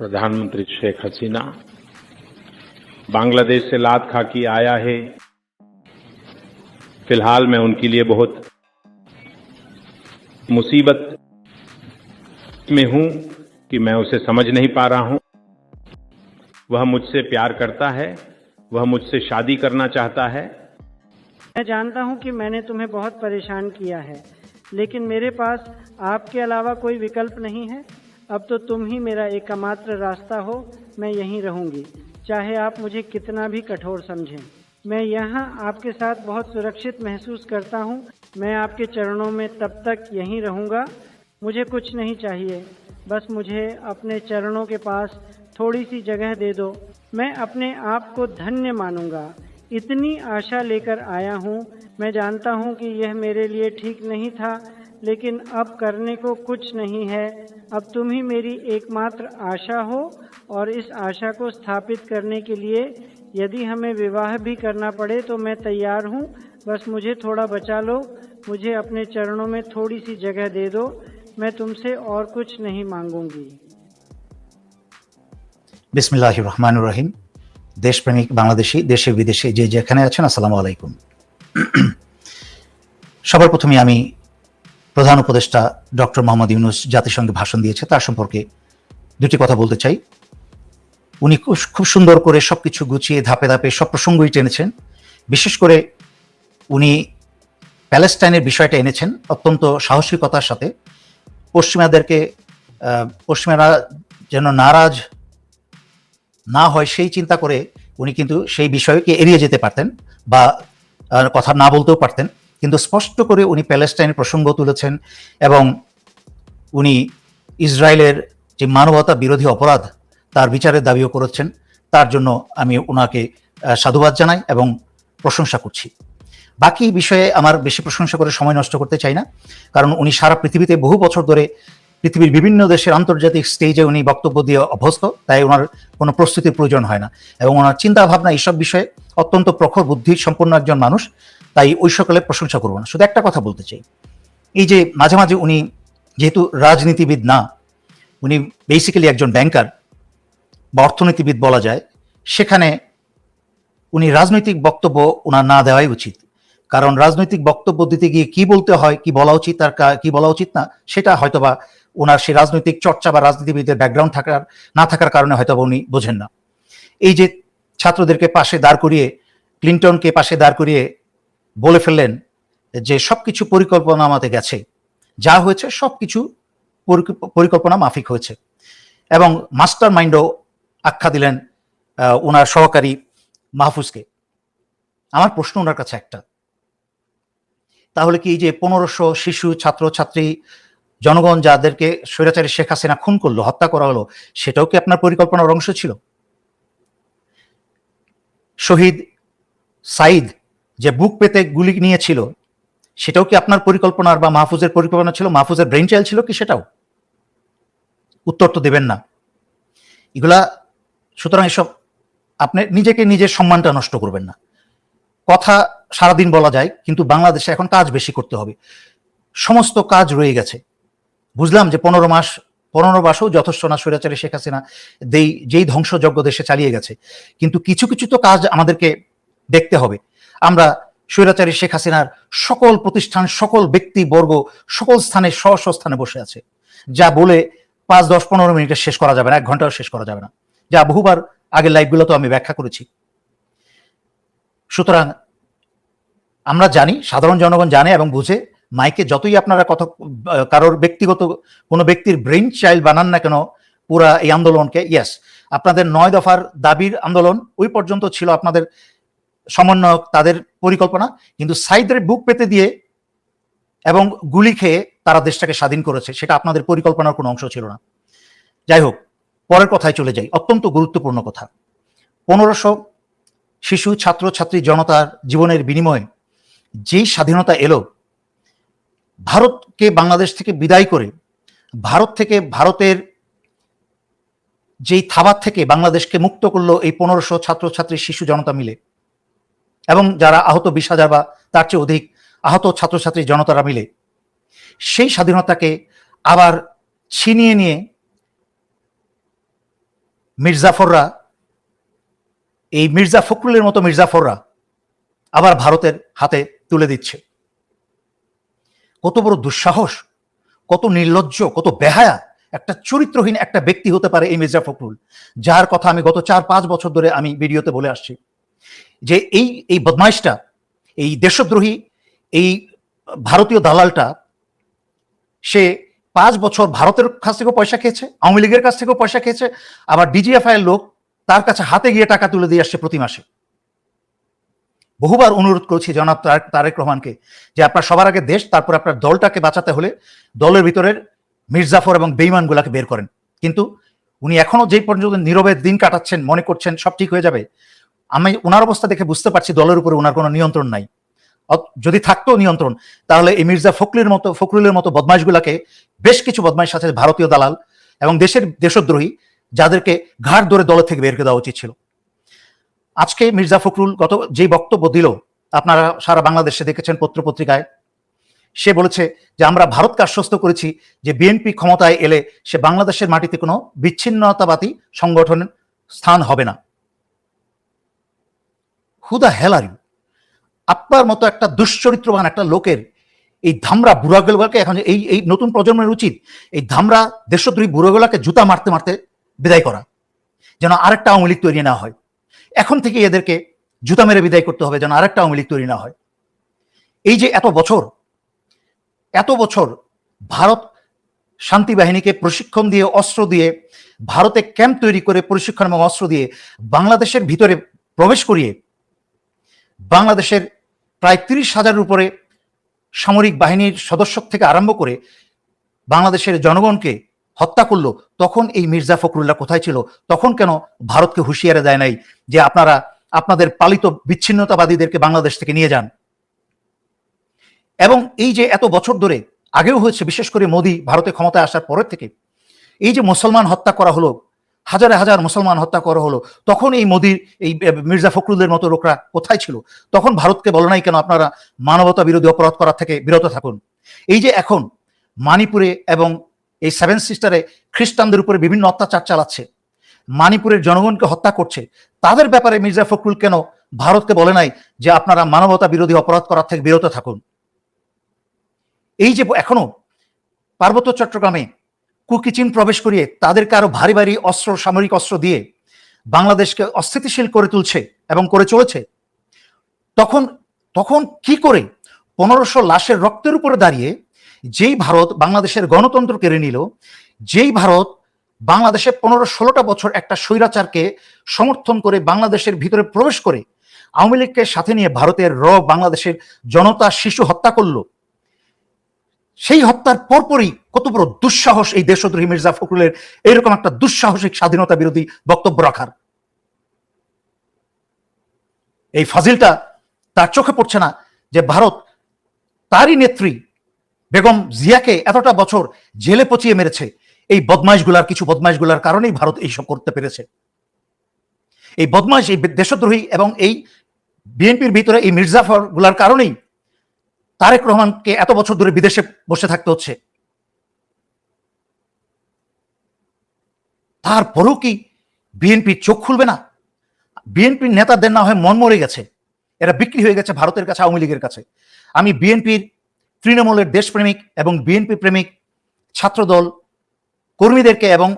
प्रधानमंत्री शेख हसीना, बांग्लादेश से लात खा के आया है। फ़िलहाल मैं उनके लिए बहुत मुसीबत में हूँ कि मैं उसे समझ नहीं पा रहा हूँ। वह मुझसे प्यार करता है, वह मुझसे शादी करना चाहता है। मैं जानता हूँ कि मैंने तुम्हें बहुत परेशान किया है, लेकिन मेरे पास आपके अलावा कोई विकल्प नहीं है। अब तो तुम ही मेरा एकमात्र रास्ता हो, मैं यहीं रहूँगी। चाहे आप मुझे कितना भी कठोर समझें। मैं यहाँ आपके साथ बहुत सुरक्षित महसूस करता हूँ। मैं आपके चरणों में तब तक यहीं रहूँगा। मुझे कुछ नहीं चाहिए। बस मुझे अपने चरणों के पास थोड़ी सी जगह दे दो। मैं अपने आप को धन्य मानूँगा। इतनी आशा लेकर आया हूँ। मैं जानता हूँ कि यह मेरे लिए ठीक नहीं था। लेकिन अब करने को कुछ नहीं है अब तुम ही मेरी एकमात्र आशा हो और इस आशा को स्थापित करने के लिए यदि हमें विवाह भी करना पड़े तो मैं तैयार हूँ बस मुझे थोड़ा बचा लो मुझे अपने चरणों में थोड़ी सी जगह दे दो मैं तुमसे और कुछ नहीं मांगूंगी বিসমিল্লাহ রহমান রহিম দেশপ্রেমিক বাংলাদেশি দেশে বিদেশে যে যেখানে আছেন আসসালামু আলাইকুম সবার প্রথমে আমি প্রধান উপদেষ্টা ডক্টর মোহাম্মদ ইউনুস জাতিসংঘে ভাষণ দিয়েছে, তার সম্পর্কে দুটি কথা বলতে চাই। উনি খুব- সুন্দর করে সব কিছু গুছিয়ে ধাপে ধাপে সব প্রসঙ্গই টেনেছেন। বিশেষ করে উনি প্যালেস্টাইনের বিষয়টা এনেছেন অত্যন্ত সাহসিকতার সাথে। পশ্চিমাদেরকে পশ্চিমারা যেন নারাজ না হয় সেই চিন্তা করে উনি কিন্তু সেই বিষয়কে এড়িয়ে যেতে পারতেন বা কথা না বলতেও পারতেন। কিন্তু স্পষ্ট করে উনি প্যালেস্টাইনের প্রসঙ্গ তুলেছেন এবং উনি ইসরায়েলের যে মানবতা বিরোধী অপরাধ, তার বিচারের দাবিও করেছেন। তার জন্য আমি ওনাকে সাধুবাদ জানাই এবং প্রশংসা করছি। বাকি বিষয়ে আমার বেশি প্রশংসা করে সময় নষ্ট করতে চাই না, কারণ উনি সারা পৃথিবীতে বহু বছর ধরে পৃথিবীর বিভিন্ন দেশের আন্তর্জাতিক স্টেজে উনি বক্তব্য দিয়ে অভ্যস্ত, তাই ওনার কোনো প্রস্তুতির প্রয়োজন হয় না এবং ওনার চিন্তাভাবনা এইসব বিষয়ে অত্যন্ত প্রখর বুদ্ধি সম্পন্ন একজন মানুষ, তাই ওই সকলে প্রশংসা করব না। শুধু একটা কথা বলতে চাই। এই যে মাঝে মাঝে উনি যেহেতু রাজনীতিবিদ না, উনি বেসিক্যালি একজন ব্যাংকার বা অর্থনীতিবিদ বলা যায়, সেখানে উনি রাজনৈতিক বক্তব্য ওনার না দেওয়াই উচিত। কারণ রাজনৈতিক বক্তব্য দিতে গিয়ে কি বলতে হয়, কি বলা উচিত আর কা- বলা উচিত না, সেটা হয়তোবা ওনার সেই রাজনৈতিক চর্চা বা রাজনীতিবিদের ব্যাকগ্রাউন্ড থাকার, না থাকার কারণে হয়তো উনি বোঝেন না। এই যে ছাত্রদেরকে পাশে দাঁড় করিয়ে, ক্লিন্টনকে পাশে দাঁড় করিয়ে বলে ফেললেন যে সব কিছু পরিকল্পনা আমাতে গেছে। যা হয়েছে সবকিছু পরিক- পরিকল্পনা মাফিক হয়েছে। এবং মাস্টার মাইন্ডও আখ্যা দিলেন ওনার সহকারী মাহফুজকে। আমার প্রশ্ন ওনার কাছে একটা। তাহলে কি যে পনেরোশো শিশু, ছাত্র, ছাত্রী, জনগণ যাদেরকে স্বৈরাচারী শেখ হাসিনা খুন করল, হত্যা করা হলো, সেটাও কি আপনার পরিকল্পনার অংশ ছিল? শহীদ সাইদ যে বুক পেতে গুলি নিয়েছিল, সেটাও কি আপনার পরিকল্পনার বা মাহফুজের পরিকল্পনা ছিল? মাহফুজের ব্রেন চাইল ছিল কি সেটাও? উত্তর তো দেবেন না। এগুলা, সুতরাং এসব আপনি নিজেকে নিজের সম্মানটা নষ্ট করবেন না। কথা সারাদিন বলা যায়, কিন্তু বাংলাদেশে এখন কাজ বেশি করতে হবে। সমস্ত কাজ রয়ে গেছে। বুঝলাম যে পনেরো মাস পনেরো যথেষ্ট না স্বৈরাচারী শেখ হাসিনা দেই, যেই ধ্বংসযজ্ঞ দেশে চালিয়ে গেছে। কিন্তু কিছু কিছু তো কাজ আমাদেরকে দেখতে হবে। আমরা স্বৈরাচারী শেখ হাসিনার সকল প্রতিষ্ঠান, সকল ব্যক্তি, বর্গ, সকল স্থানে স্ব স্থানে বসে আছে। যা বলে পাঁচ, দশ, পনেরো মিনিটে শেষ করা যাবে না, এক ঘন্টাও শেষ করা যাবে না। যা বহুবার আগের লাইভগুলো তো আমি ব্যাখ্যা করেছি। সুতরাং আমরা জানি, সাধারণ জনগণ জানে এবং বুঝে মাইকে যতই আপনারা কত কারোর ব্যক্তিগত কোনো ব্যক্তির ব্রেন চাইল্ড বানান না কেন, পুরা এই আন্দোলনকে ইয়েস আপনাদের নয় দফার দাবির আন্দোলন ওই পর্যন্ত ছিল আপনাদের সমন্বয়ক, তাদের পরিকল্পনা, কিন্তু সাইদের বুক পেতে দিয়ে এবং গুলি খেয়ে তারা দেশটাকে স্বাধীন করেছে, সেটা আপনাদের পরিকল্পনার কোনো অংশ ছিল না। যাই হোক, পরের কথায় চলে যাই, অত্যন্ত গুরুত্বপূর্ণ কথা। পনেরোশো শিশু, ছাত্র, ছাত্রী, জনতার জীবনের বিনিময়ে যেই স্বাধীনতা এলো ভারতকে বাংলাদেশ থেকে বিদায় করে ভারত থেকে ভারতের যেই থাবার থেকে বাংলাদেশকে মুক্ত করল এই পনেরোশো ছাত্রছাত্রী শিশু জনতা মিলে, এবং যারা আহত বিশ হাজার বা তার চেয়ে অধিক আহত ছাত্রছাত্রী জনতারা মিলে, সেই স্বাধীনতাকে আবার ছিনিয়ে নিয়ে মির্জাফররা, এই মির্জা ফখরুলের মতো মির্জাফররা আবার ভারতের হাতে তুলে দিচ্ছে। কত বড় দুঃসাহস, কত নির্লজ্জ, কত বেহায়া একটা চরিত্রহীন একটা ব্যক্তি হতে পারে এই মির্জা ফখরুল, যার কথা আমি গত চার, পাঁচ বছর ধরে আমি ভিডিওতে বলে আসছি। যে এই এই বদমাইশটা, এই দেশদ্রোহী, এই ভারতীয় দালালটা, সে পাঁচ বছর ভারতের কাছ থেকেও পয়সা খেয়েছে, আওয়ামী লীগের কাছ থেকেও পয়সা খেয়েছে, আবার ডিজিএফআই লোক তার কাছে হাতে গিয়ে টাকা তুলে দিয়ে আসছে প্রতি মাসে। বহুবার অনুরোধ করেছি জনাব তারেক রহমানকে যে আপনার সবার আগে দেশ, তারপর আপনার দলটাকে বাঁচাতে হলে দলের ভিতরের মির্জাফর এবং বেইমানগুলাকে বের করেন। কিন্তু উনি এখনও যেই পর্যন্ত নীরবে দিন কাটাচ্ছেন, মনে করছেন, সব ঠিক হয়ে যাবে, আমি ওনার অবস্থা দেখে বুঝতে পারছি দলের উপরে ওনার কোনো নিয়ন্ত্রণ নাই। যদি থাকতো নিয়ন্ত্রণ, তাহলে এই মির্জা ফখরুলের মতো ফখরুলের মতো বদমাইশগুলাকে বেশ কিছু বদমাইশ আছে ভারতীয় দালাল এবং দেশের দেশদ্রোহী, যাদেরকে ঘাট ধরে দলের থেকে বের করে দেওয়া উচিত ছিল। আজকে মির্জা ফখরুল গত যেই বক্তব্য দিল, আপনারা সারা বাংলাদেশে দেখেছেন পত্রপত্রিকায়, সে বলেছে যে আমরা ভারতকে আশ্বস্ত করেছি যে বিএনপি ক্ষমতায় এলে সে বাংলাদেশের মাটিতে কোনো বিচ্ছিন্নতাবাদী সংগঠনের স্থান হবে না। হুদা হেল আর ইউ আপনার মতো একটা দুশ্চরিত্রবান একটা লোকের এই ধামরা বুড়াগুলোকে এখন এই এই নতুন প্রজন্মের উচিত এই ধামরা দেশদ্রোহী বুড়োগুলাকে জুতা মারতে মারতে বিদায় করা, যেন আরেকটা আওয়ামী লীগ তৈরি না হয়। এখন থেকে এদেরকে জুতা মেরে বিদায় করতে হবে যেন আরেকটা আওয়ামী লীগ তৈরি না হয়। এই যে এত বছর এত বছর ভারত শান্তি বাহিনীকে প্রশিক্ষণ দিয়ে, অস্ত্র দিয়ে, ভারতে ক্যাম্প তৈরি করে প্রশিক্ষণ এবং অস্ত্র দিয়ে বাংলাদেশের ভিতরে প্রবেশ করিয়ে বাংলাদেশের প্রায় তিরিশ হাজারের উপরে সামরিক বাহিনীর সদস্য থেকে আরম্ভ করে বাংলাদেশের জনগণকে হত্যা করল, তখন এই মির্জা ফখরুল্লাহ কোথায় ছিল? তখন কেন ভারতকে হুঁশিয়ারে দেয় নাই যে আপনারা, আপনাদের পালিত বিচ্ছিন্নতাবাদীদেরকে বাংলাদেশ থেকে নিয়ে যান? এবং এই যে এত বছর ধরে, আগেও হয়েছে বিশেষ করে মোদী ভারতে ক্ষমতায় আসার পরের থেকে, এই যে মুসলমান হত্যা করা হলো, হাজারে হাজার মুসলমান হত্যা করা হলো, তখন এই মোদির, এই মির্জা ফখরুলের মতো লোকরা কোথায় ছিল? তখন ভারতকে বলো নাই কেন আপনারা মানবতা বিরোধী অপরাধ করার থেকে বিরত থাকুন? এই যে এখন মানিপুরে এবং এই সেভেন সিস্টারে খ্রিস্টানদের উপরে বিভিন্ন অত্যাচার চালাচ্ছে। মানিপুরের জনগণকে হত্যা করছে। তাদের ব্যাপারে মির্জা ফখরুল কেন ভারতকে বলে নাই যে আপনারা মানবতা বিরোধী অপরাধ করার থেকে বিরত থাকুন? এই যে এখনও পার্বত্য চট্টগ্রামে কুকিচিন প্রবেশ করিয়ে তাদেরকে আরও ভারী ভারী অস্ত্র, সামরিক অস্ত্র দিয়ে বাংলাদেশকে অস্থিতিশীল করে তুলছে এবং করে চলেছে, তখন তখন কি করে পনেরোশো লাশের রক্তের উপরে দাঁড়িয়ে যেই ভারত বাংলাদেশের গণতন্ত্র কেড়ে নিল, যেই ভারত বাংলাদেশে পনেরো ষোলোটা বছর একটা স্বৈরাচারকে সমর্থন করে বাংলাদেশের ভিতরে প্রবেশ করে, আওয়ামী লীগকে সাথে নিয়ে ভারতের র বাংলাদেশের জনতা শিশু হত্যা করল। সেই হত্যার পরপরই কত বড় দুঃসাহস এই দেশদ্রোহী মির্জা ফখরুলের এইরকম একটা দুঃসাহসিক স্বাধীনতা বিরোধী বক্তব্য রাখার। এই ফাজিলটা তার চোখে পড়ছে না যে ভারত তারই নেত্রী বেগম জিয়াকে এতটা বছর জেলে পচিয়ে মেরেছে, এই বদমাইশগুলার কিছু বদমাইশগুলার কারণেই ভারত এইসব করতে পেরেছে। এই বদমাইশ, এই দেশদ্রোহী এবং এই বিএনপির ভিতরে এই মির্জাফরগুলার কারণেই তারেক রহমানকে এত বছর ধরে বিদেশে বসে থাকতে হচ্ছে। তারপরেও কি বিএনপি চোখ খুলবে না? বিএনপির নেতাদের না হয় মন মরে গেছে। এরা বিক্রি হয়ে গেছে ভারতের কাছে, আওয়ামী লীগের কাছে। আমি বিএনপির তৃণমূলের দেশপ্রেমিক এবং বিএনপি প্রেমিক ছাত্রদল কর্মীদেরকে এবং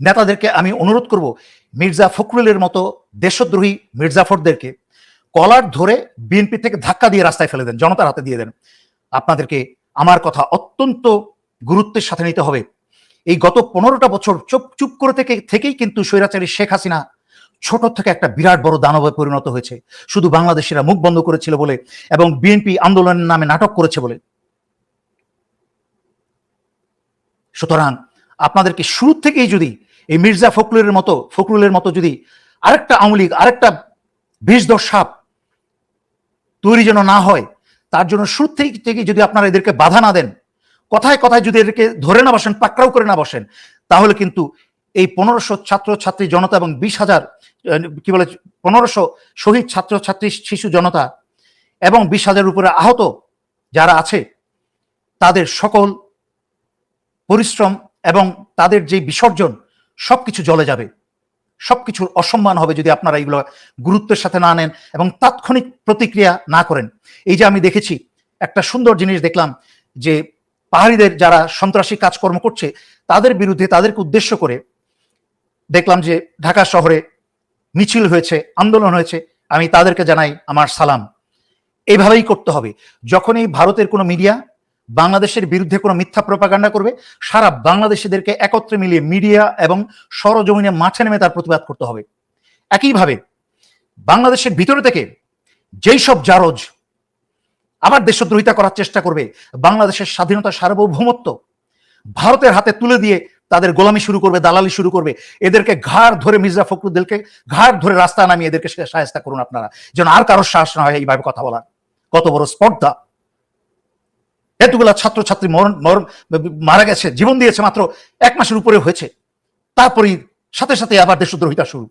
নেতাদেরকে আমি অনুরোধ করব মির্জা ফখরুলের মতো দেশদ্রোহী মির্জাফরদেরকে কলার ধরে বিএনপি থেকে ধাক্কা দিয়ে রাস্তায় ফেলে দেন, জনতার হাতে দিয়ে দেন। আপনাদেরকে আমার কথা অত্যন্ত গুরুত্বের সাথে নিতে হবে। এই গত পনেরোটা বছর চুপ চুপ করে থেকে, থেকেই কিন্তু স্বৈরাচারী শেখ হাসিনা ছোট থেকে একটা বিরাট বড় দানবে পরিণত হয়েছে। শুধু বাংলাদেশিরা মুখ বন্ধ করেছিল বলে এবং বিএনপি আন্দোলনের নামে নাটক করেছে বলে। সুতরাং আপনাদেরকে শুরু থেকেই যদি এই মির্জা ফখরুলের মতো ফখরুলের মতো যদি আরেকটা আওয়ামী লীগ, আরেকটা বিষধর সাপ তৈরি যেন না হয়, তার জন্য শুরু থেকে যদি আপনারা এদেরকে বাধা না দেন, কথায় কথায় যদি এদেরকে ধরে না বসেন, পাকড়াও করে না বসেন, তাহলে কিন্তু এই পনেরোশো ছাত্র ছাত্রী জনতা এবং বিশ হাজার কি বলে, পনেরোশো শহীদ ছাত্র ছাত্রী শিশু জনতা এবং বিশ হাজারের উপরে আহত যারা আছে, তাদের সকল পরিশ্রম এবং তাদের যে বিসর্জন, সবকিছু জলে যাবে। সবকিছুর অসম্মান হবে যদি আপনারা এগুলো গুরুত্বের সাথে না নেন এবং তাৎক্ষণিক প্রতিক্রিয়া না করেন। এই যে আমি দেখেছি, একটা সুন্দর জিনিস দেখলাম যে পাহাড়িদের যারা সন্ত্রাসী কাজকর্ম করছে, তাদের বিরুদ্ধে তাদেরকে উদ্দেশ্য করে দেখলাম যে ঢাকা শহরে মিছিল হয়েছে, আন্দোলন হয়েছে। আমি তাদেরকে জানাই আমার সালাম। এইভাবেই করতে হবে। যখনই ভারতের কোনো মিডিয়া বাংলাদেশের বিরুদ্ধে কোনো মিথ্যা প্রপাগান্ডা করবে, সারা বাংলাদেশিদেরকে একত্রে মিলিয়ে মিডিয়া এবং সরজমিনে মাঠে নেমে তার প্রতিবাদ করতে হবে। একইভাবে বাংলাদেশের ভিতরে থেকে যেই সব জারজ আবার দেশদ্রোহিতা করার চেষ্টা করবে, বাংলাদেশের স্বাধীনতা সার্বভৌমত্ব ভারতের হাতে তুলে দিয়ে তাদের গোলামি শুরু করবে, দালালি শুরু করবে। এদেরকে ঘাড় ধরে মির্জা ফখরুদ্দিনকে ঘাড় ধরে রাস্তা নামিয়ে এদেরকে সাহায্য করুন আপনারা। যেন আর কারোর সাহস না হয় এইভাবে কথা বলার। কত বড় স্পর্ধা। এতগুলা ছাত্রছাত্রী মরণ মরণ, মারা গেছে, জীবন দিয়েছে মাত্র এক মাসের উপরে হয়েছে। তারপরেই সাথে সাথে আবার দেশদ্রোহিতা শুরু।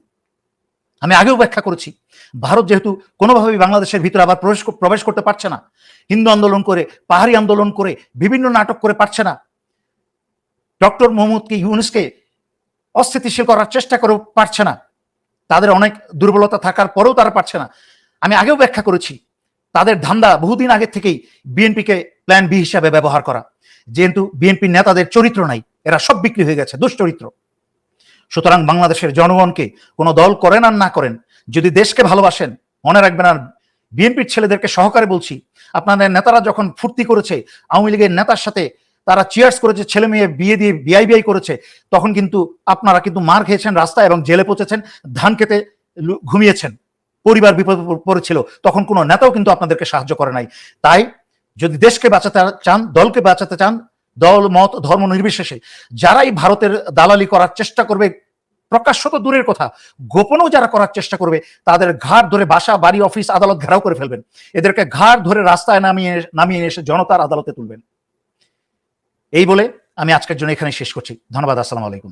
আমি আগেও ব্যাখ্যা করেছি, ভারত যেহেতু কোনোভাবেই বাংলাদেশের ভিতরে আবার প্রবেশ প্রবেশ করতে পারছে না, হিন্দু আন্দোলন করে, পাহাড়ি আন্দোলন করে, বিভিন্ন নাটক করে পারছে না, ডক্টর মোহাম্মদকে, ইউনুসকে অস্থিতিশীল করার চেষ্টা করে পারছে না, তাদের অনেক দুর্বলতা থাকার পরেও তারা পারছে না। আমি আগেও ব্যাখ্যা করেছি, তাদের ধান্দা বহুদিন আগে থেকেই বিএনপিকে প্ল্যান বি হিসাবে ব্যবহার করা। যেহেতু বিএনপি নেতাদের চরিত্র নাই, এরা সব বিক্রি হয়ে গেছে, দুশ্চরিত্র। সুতরাং বাংলাদেশের জনগণকে কোনো দল করেন আর না করেন, যদি দেশকে ভালোবাসেন, মনে রাখবেন আর বিএনপির ছেলেদেরকে সহকারে বলছি, আপনাদের নেতারা যখন ফুর্তি করেছে, আওয়ামী লীগের নেতার সাথে তারা চিয়ার্স করেছে, ছেলে মেয়ে বিয়ে দিয়ে বিআই বিআই করেছে, তখন কিন্তু আপনারা কিন্তু মার খেয়েছেন রাস্তায় এবং জেলে পচেছেন, ধান খেতে ঘুমিয়েছেন। পরিবার বিপদ পড়েছিল, তখন কোনো নেতাও কিন্তু আপনাদেরকে সাহায্য করে নাই। তাই যদি দেশকে বাঁচাতে চান, দলকে বাঁচাতে চান, দল, মত, ধর্ম নির্বিশেষে, যারাই ভারতের দালালি করার চেষ্টা করবে, প্রকাশ্য তো দূরের কথা, গোপনেও যারা করার চেষ্টা করবে, তাদের ঘাট ধরে বাসা, বাড়ি, অফিস, আদালত ঘেরাও করে ফেলবেন। এদেরকে ঘাট ধরে রাস্তায় নামিয়ে নামিয়ে এসে জনতার আদালতে তুলবেন। এই বলে আমি আজকের জন্য এখানে শেষ করছি। ধন্যবাদ, আসসালামু আলাইকুম।